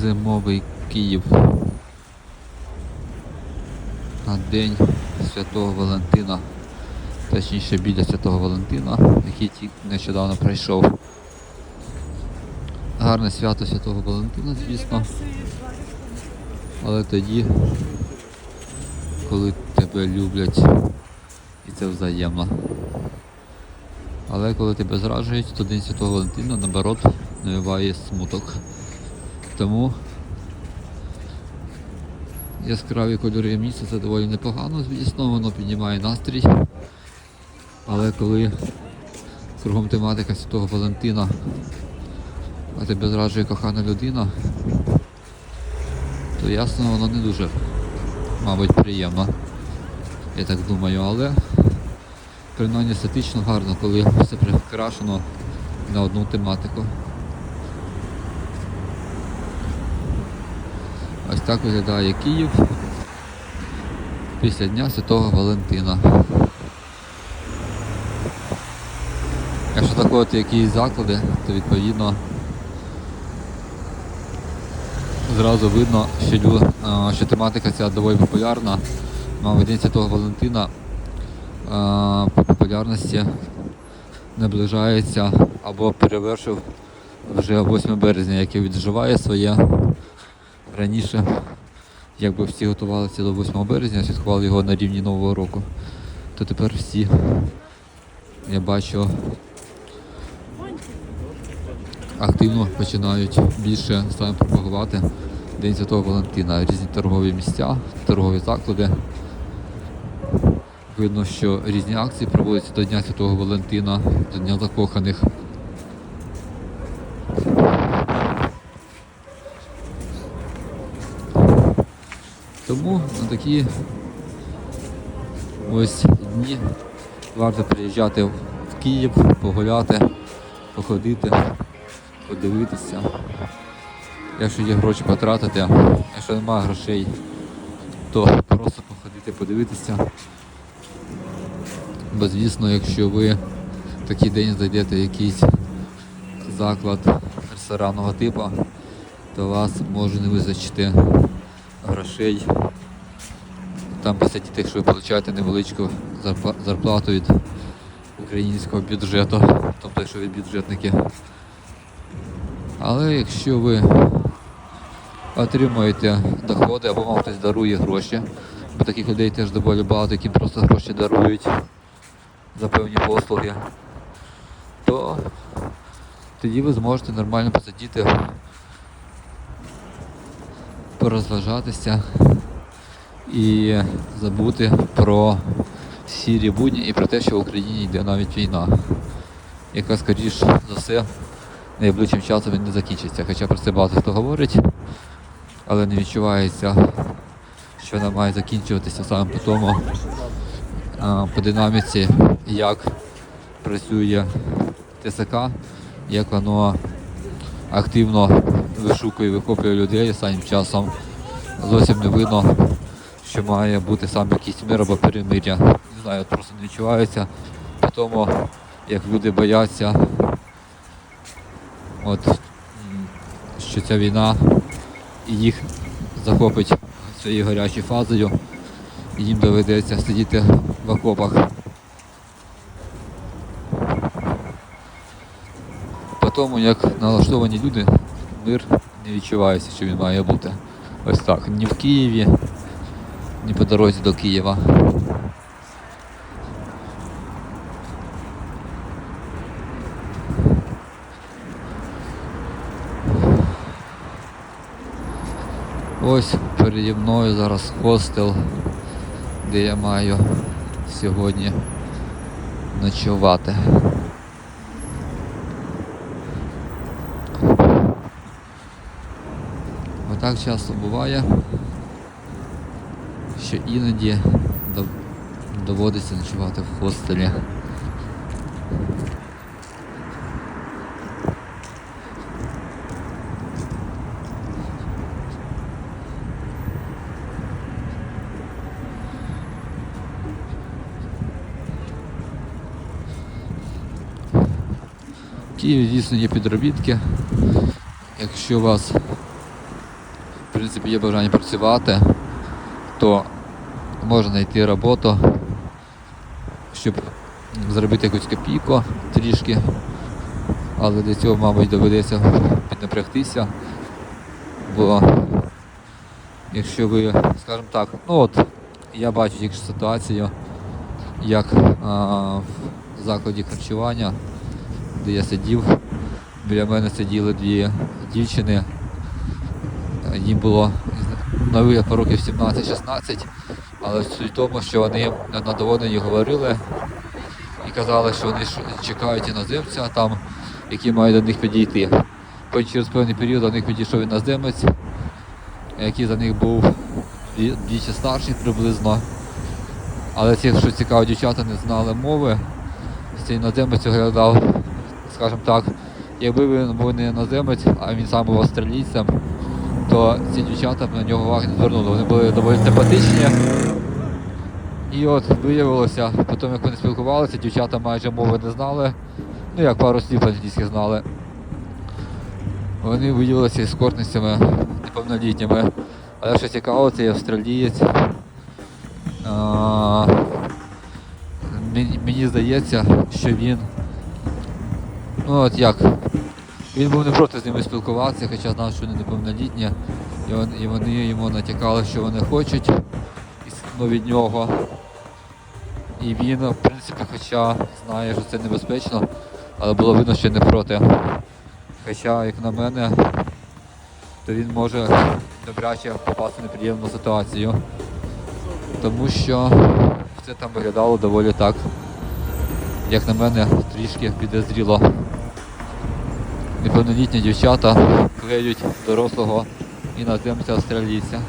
Зимовий Київ. На День Святого Валентина. Точніше біля Святого Валентина, який нещодавно пройшов. Гарне свято Святого Валентина, звісно. Але тоді, коли тебе люблять, і це взаємно. Але коли тебе зраджують, то День Святого Валентина, наоборот, навіває смуток. Тому яскраві кольори міста це доволі непогано, звісно, воно піднімає настрій. Але коли кругом тематика Святого Валентина, а тебе зраджує кохана людина, то ясно воно не дуже, мабуть, приємно. Я так думаю, але принаймні естетично гарно, коли все прикрашено на одну тематику. Ось так виглядає Київ після Дня Святого Валентина. Якщо заходити якісь заклади, то відповідно зразу видно, що, що тематика ця доволі популярна. Мабуть, День Святого Валентина по популярності наближається або перевершив вже 8 березня, який відживає своє раніше. Якби всі готувалися до 8 березня, святкували його на рівні Нового року, то тепер всі, я бачу, активно починають більше саме пропагувати День Святого Валентина, різні торгові місця, торгові заклади. Видно, що різні акції проводяться до Дня Святого Валентина, до Дня закоханих. Тому на такі ось дні варто приїжджати в Київ, погуляти, походити, подивитися. Якщо є гроші потратити, якщо немає грошей, то просто походити, подивитися. Бо звісно, якщо ви в такий день зайдете в якийсь заклад ресторанного типу, то вас може не визначити грошей. Там що ви отримуєте невеличку зарплату від українського бюджету, тобто якщо ви бюджетники. Але якщо ви отримуєте доходи або вам хтось дарує гроші, бо таких людей теж доволі багато, які просто гроші дарують за певні послуги, то тоді ви зможете нормально посидіти, порозважатися і забути про сірі будні і про те, що в Україні йде навіть війна, яка, скоріш за все, найближчим часом не закінчиться. Хоча про це багато хто говорить, але не відчувається, що вона має закінчуватися саме по тому, по динаміці, як працює ТСК, як воно активно вишукує вихоплює людей останнім часом. Зовсім не видно, що має бути саме якийсь мир або перемир'я. Не знаю, просто не відчувається по тому, як люди бояться, от, що ця війна і їх захопить своєю гарячою фазою, і їм доведеться сидіти в окопах. По тому, як налаштовані люди, мир не відчувається, що він має бути. Ось так. Ні в Києві, ні по дорозі до Києва. Ось переді мною зараз хостел, де я маю сьогодні ночувати. Отак часто буває, що іноді доводиться ночувати в хостелі. Києві, звісно, є підробітки. Якщо вас принципі є бажання працювати, то можна знайти роботу, щоб заробити якусь копійку трішки. Але для цього, мабуть, доведеться піднапрягтися. Бо якщо ви, скажімо так, ну от я бачу тільки ситуацію, як а, в закладі харчування, де я сидів, біля мене сиділи дві дівчини. Їм було на вигляд років 17-16, але суть в тому, що вони надоволені говорили і казали, що вони чекають іноземця там, який має до них підійти. Потім через певний період до них підійшов іноземець, який за них був двічі старший приблизно. Але ці, що цікаво, дівчата не знали мови. Цей іноземець виглядав, скажімо так, якби він був не іноземець, а він сам був австралійцем, то ці дівчата б на нього уваги не звернули. Вони були доволі симпатичні. І от виявилося, потім як вони спілкувалися, дівчата майже мови не знали. Ну як пару слів англійських знали. Вони виявилися ескортницями неповнолітніми. Але що цікаво, цей австралієць. А, мені, здається, що він. Ну от як. Він був не проти з ними спілкуватися, хоча знав, що вони неповнолітні. І вони, йому натякали, що вони хочуть ну, від нього. І він, в принципі, хоча знає, що це небезпечно, але було видно, що не проти. Хоча, як на мене, то він може добряче попасти в неприємну ситуацію. Тому що це там виглядало доволі так, як на мене, трішки підозріло. Неповнолітні дівчата клеють дорослого іноземця австралійця.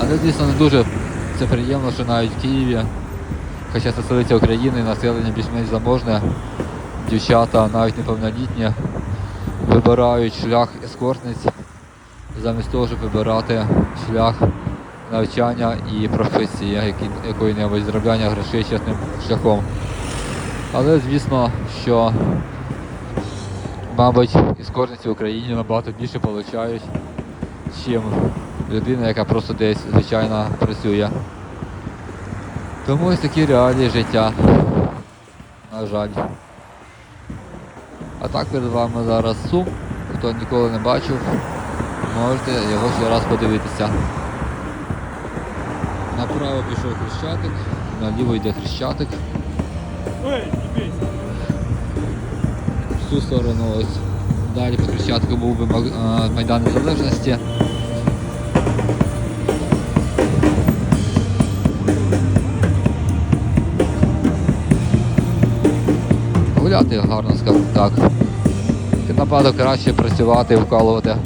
Але звісно не дуже це приємно, що навіть в Києві, хоча це столиця України, населення більш-менш заможне, дівчата, навіть неповнолітні, вибирають шлях ескортниць замість того, щоб вибирати шлях навчання і професії, якої-небудь зробляння грошей чесним шляхом. Але звісно, що мабуть ескортниці в Україні набагато більше отримують, ніж людина, яка просто десь звичайно працює. Тому ось такі реалії життя. На жаль. А так перед вами зараз сум. Хто ніколи не бачив, можете його ще раз подивитися. Направо пішов хрещатик, наліво йде хрещатик. В цю сторону ось далі по хрещатику був би Майдан Незалежності. Гуляти гарно, скажімо так. Набагато краще працювати, вкалувати.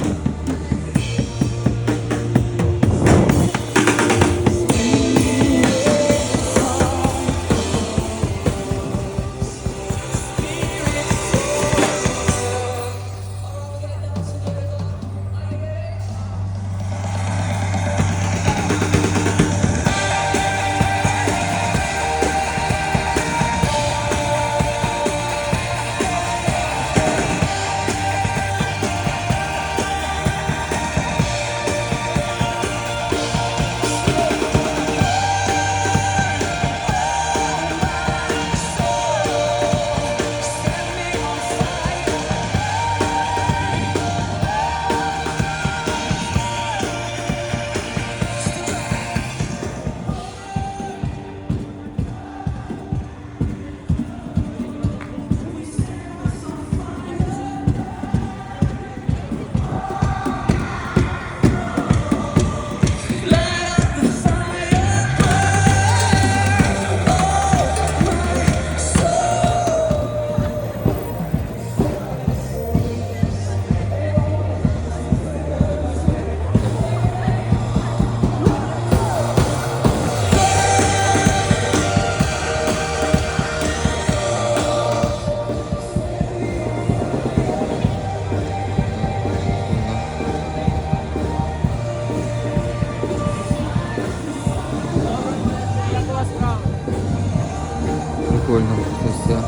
Прикольно це все.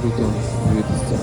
Круто дивитися.